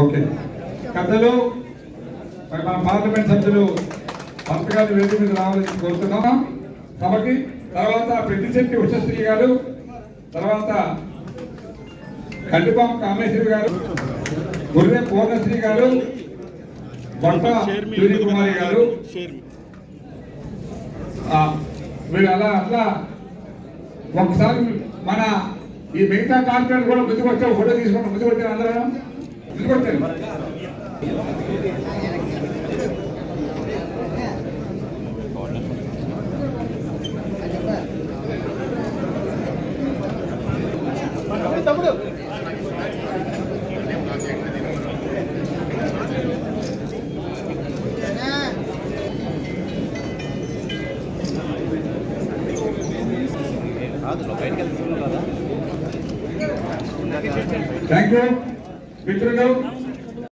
Okay. కథలు మరి మా పార్లమెంట్ సభ్యులు భర్త గారు వేదిక మీద రావాలని కోరుతున్నాం. సభకి తర్వాత ప్రతి శక్తి ఉషశ్రీ గారు తర్వాత కండిపాం కామేశ్వరి గారు గుర్రె పూర్ణశ్రీ గారు బొట్ట సూర్యకుమారి గారు. వీళ్ళు అలా అట్లా ఒకసారి మన ఈ మిగతా కార్పొరేట్ కూడా ముందుకు వచ్చే ఫోటో తీసుకుంటాం ముందుకు వచ్చారు అందరం ముందుకు వచ్చారు థ్యాంక్ యూ మిత్రులు